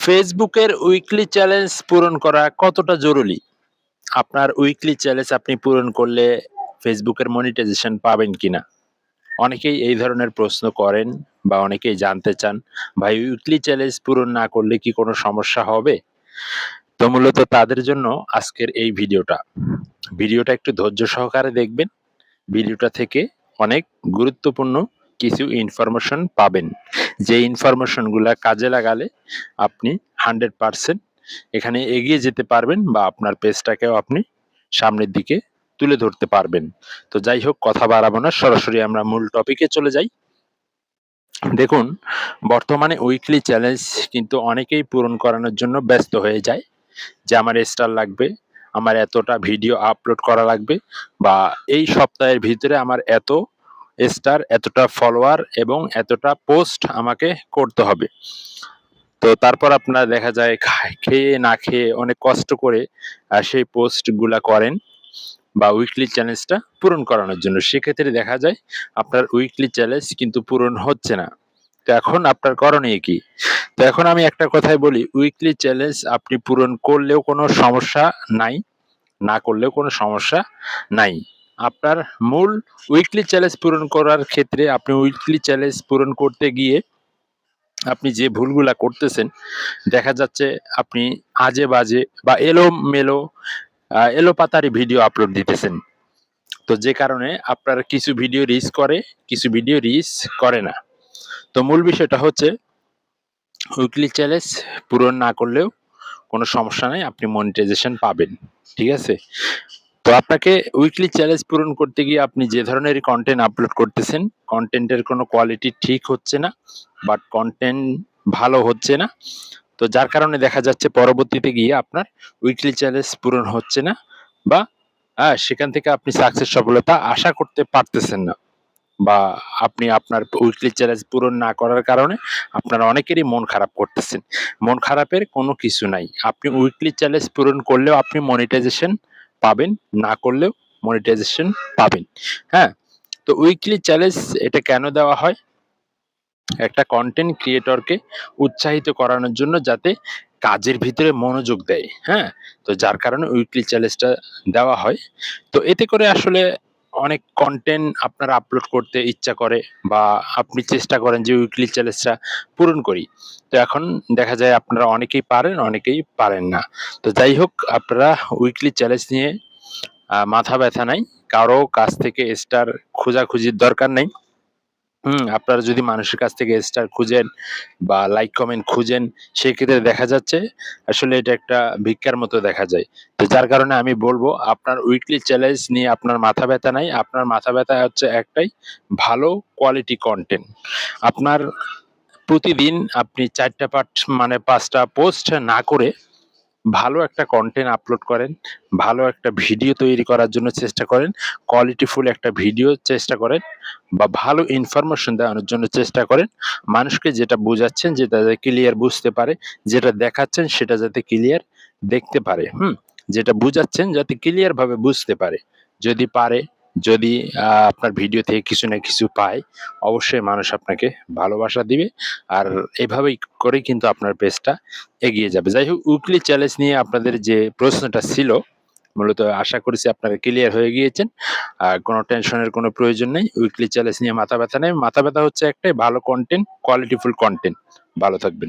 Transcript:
ফেসবুকের weekly challenge পূরণ করা কতটা জরুরি? আপনার উইকলি চ্যালেঞ্জ আপনি পূরণ করলে ফেসবুকের মনিটাইজেশন পাবেন কিনা? অনেকেই এই ধরনের প্রশ্ন করেন বা অনেকেই জানতে চান, ভাই উইকলি চ্যালেঞ্জ পূরণ না করলে কি কোনো সমস্যা হবে? তো মূলত তাদের জন্য আজকের এই ভিডিওটা। ভিডিওটা একটু ধৈর্য সহকারে দেখবেন। ভিডিওটা থেকে অনেক গুরুত্বপূর্ণ কিছু ইনফরমেশন পাবেন। যে ইনফরমেশনগুলা কাজে লাগালে আপনি 100% এখানে এগিয়ে যেতে পারবেন বা আপনার পেজটাকেও আপনি সামনের দিকে তুলে ধরতে পারবেন। তো যাই হোক কথা বাড়াবো না, সরাসরি আমরা মূল টপিকে চলে যাই। দেখুন, বর্তমানে উইকলি চ্যালেঞ্জ কিন্তু অনেকেই পূরণ করানোর জন্য ব্যস্ত হয়ে যায়। যে আমার স্টার লাগবে, আমার এতটা ভিডিও আপলোড করা লাগবে বা এই সপ্তাহের ভিতরে আমার এত স্টার, এতটা ফলোয়ার এবং এতটা পোস্ট আমাকে করতে হবে। তো তারপর আপনার দেখা যায় খায় না খেয়ে অনেক কষ্ট করে সেই পোস্টগুলা করেন বা উইকলি চ্যালেঞ্জটা পূরণ করানোর জন্য। সেক্ষেত্রে দেখা যায় আপনার উইকলি চ্যালেঞ্জ কিন্তু পূরণ হচ্ছে না। তো এখন আপনার করণীয় কি? তো এখন আমি একটা কথাই বলি, উইকলি চ্যালেঞ্জ আপনি পূরণ করলেও কোনো সমস্যা নাই, না করলেও কোনো সমস্যা নাই। আপনার মূল উইকলি চ্যালেঞ্জ পূরণ করার ক্ষেত্রে আপনি উইকলি চ্যালেঞ্জ পূরণ করতে গিয়ে আপনি যে ভুলগুলা করতেছেন, দেখা যাচ্ছে আপনি আজে-বাজে বা এলোমেলো এলো পাতারি ভিডিও আপলোড দিতেছেন। তো যে কারণে আপনার কিছু ভিডিও রিস করে, কিছু ভিডিও রিস করে না। তো মূল বিষয়টা হচ্ছে উইকলি চ্যালেঞ্জ পূরণ না করলেও কোনো সমস্যা নেই আপনি মনিটাইজেশন পাবেন। ঠিক আছে? তো আপনাকে উইকলি চ্যালেঞ্জ পূরণ করতে গিয়ে আপনি যে ধরনেরই কন্টেন্ট আপলোড করতেছেন, কন্টেন্টের কোনো কোয়ালিটি ঠিক হচ্ছে না, বাট কন্টেন্ট ভালো হচ্ছে না। তো যার কারণে দেখা যাচ্ছে পরবর্তীতে গিয়ে আপনার উইকলি চ্যালেঞ্জ পূরণ হচ্ছে না বা হ্যাঁ সেখান থেকে আপনি সাকসেস সফলতা আশা করতে পারতেছেন না। বা আপনি আপনার উইকলি চ্যালেঞ্জ পূরণ না করার কারণে আপনার অনেকেরই মন খারাপ করতেছেন। মন খারাপের কোনো কিছু নাই। আপনি উইকলি চ্যালেঞ্জ পূরণ করলেও আপনি মনিটাইজেশন পাবেন, না করলেও মনিটাইজেশন পাবেন। হ্যাঁ? তো উইকলি চ্যালেঞ্জ এটা কেন দেওয়া হয়? একটা কন্টেন্ট ক্রিয়েটরকে উৎসাহিত করানোর জন্য যাতে কাজের ভিতরে মনোযোগ দেয়। হ্যাঁ? তো যার কারণে উইকলি চ্যালেঞ্জটা দেওয়া হয়। তো এতে করে আসলে অনেক কন্টেন্ট আপনারা আপলোড করতে ইচ্ছা করে বা আপনি চেষ্টা করেন যে উইকলি চ্যালেঞ্জটা পূরণ করি। তো এখন দেখা যায় আপনারা অনেকেই পারেন, অনেকেই পারেন না। তো যাই হোক আপনারা উইকলি চ্যালেঞ্জ নিয়ে মাথা ব্যথা নাই। কারও কাছ থেকে স্টার খোঁজাখুঁজির দরকার নাই। হুম, আপনারা যদি মানুষের কাছ থেকে স্টার খুঁজেন বা লাইক কমেন্ট খুঁজেন, সেক্ষেত্রে দেখা যাচ্ছে আসলে এটা একটা ভিক্ষার মতো দেখা যায়। তো যার কারণে আমি বলব আপনার উইকলি চ্যালেঞ্জ নিয়ে আপনার মাথা ব্যথা নাই। আপনার মাথা ব্যথা হচ্ছে একটাই ভালো কোয়ালিটি কন্টেন্ট আপনার প্রতিদিন আপনি ৪ টা পাঠ মানে পাঁচটা পোস্ট না করে ভালো একটা কন্টেন্ট আপলোড করেন, ভালো একটা ভিডিও তৈরি করার জন্য চেষ্টা করেন, কোয়ালিটিফুল একটা ভিডিও চেষ্টা করেন বা ভালো ইনফরমেশন দেওয়ানোর জন্য চেষ্টা করেন। মানুষকে যেটা বোঝাচ্ছেন যেটা যাতে ক্লিয়ার বুঝতে পারে, যেটা দেখাচ্ছেন সেটা যাতে ক্লিয়ার দেখতে পারে। হুম? যেটা বুঝাচ্ছেন যাতে ক্লিয়ারভাবে বুঝতে পারে। যদি পারে, যদি আপনার ভিডিও থেকে কিছু না কিছু পায়, অবশ্যই মানুষ আপনাকে ভালোবাসা দিবে। আর এভাবেই করেই কিন্তু আপনার পেজটা এগিয়ে যাবে। যাই হোক উইকলি চ্যালেঞ্জ নিয়ে আপনাদের যে প্রশ্নটা ছিল, মূলত আশা করছি আপনারা ক্লিয়ার হয়ে গিয়েছেন। আর কোনো টেনশনের কোনো প্রয়োজন নেই। উইকলি চ্যালেঞ্জ নিয়ে মাথা ব্যথা নেই। মাথা ব্যথা হচ্ছে একটাই ভালো কন্টেন্ট কোয়ালিটিফুল কন্টেন্ট ভালো থাকবেন।